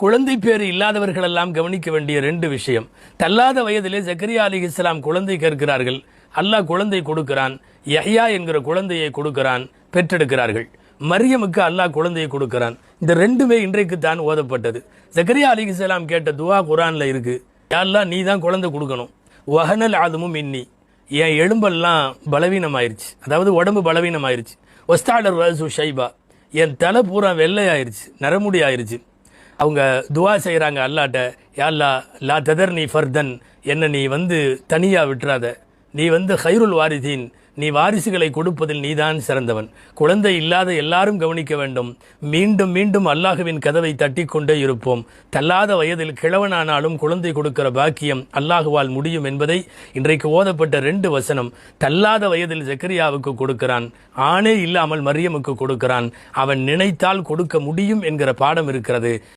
குழந்தை பேறு இல்லாதவர்கள் எல்லாம் கவனிக்க வேண்டிய ரெண்டு விஷயம். தள்ளாத வயதிலே ஜக்கரியா அலி இஸ்லாம் குழந்தை கேட்கிறார்கள். அல்லாஹ் குழந்தை கொடுக்கிறான். யஹ்யா என்கிற குழந்தையை கொடுக்கிறான். பெற்றெடுக்கிறார்கள். மரியமுக்கு அல்லாஹ் குழந்தையை கொடுக்கிறான். இந்த ரெண்டுமே இன்றைக்கு தான் ஓதப்பட்டது. ஜக்கரியா அலி இஸ்லாம் கேட்ட துவா குரான்ல இருக்கு. யாரெல்லாம் அல்லாஹ் நீ தான் குழந்தை கொடுக்கணும். வஹனல் ஆதமும் இன்னி என் எலும்பெல்லாம் பலவீனமாயிருச்சு. அதாவது உடம்பு பலவீனமாயிருச்சு. ஒஸ்தாடர் ரசு ஷைபா. என் தலை பூரா வெள்ளையாயிருச்சு. நரமுடி ஆயிருச்சு அவங்க துவா செய்கிறாங்க அல்லாட்ட யா லா ததர் நீ ஃபர்தன். என்ன நீ வந்து தனியாக விட்டுறாத. நீ வந்து ஹைருல் வாரிதீன் நீ வாரிசுகளை கொடுப்பதில் நீதான் சிறந்தவன். குழந்தை இல்லாத எல்லாரும் கவனிக்க வேண்டும். மீண்டும் மீண்டும் அல்லாஹுவின் கதவை தட்டி கொண்டே இருப்போம். தள்ளாத வயதில் கிழவனானாலும் குழந்தை கொடுக்கிற பாக்கியம் அல்லாஹுவால் முடியும் என்பதை இன்றைக்கு ஓதப்பட்ட ரெண்டு வசனம். தள்ளாத வயதில் ஜக்கரியாவுக்கு கொடுக்கிறான். ஆணே இல்லாமல் மரியமுக்கு கொடுக்கிறான். அவன் நினைத்தால் கொடுக்க முடியும் என்கிற பாடம் இருக்கிறது.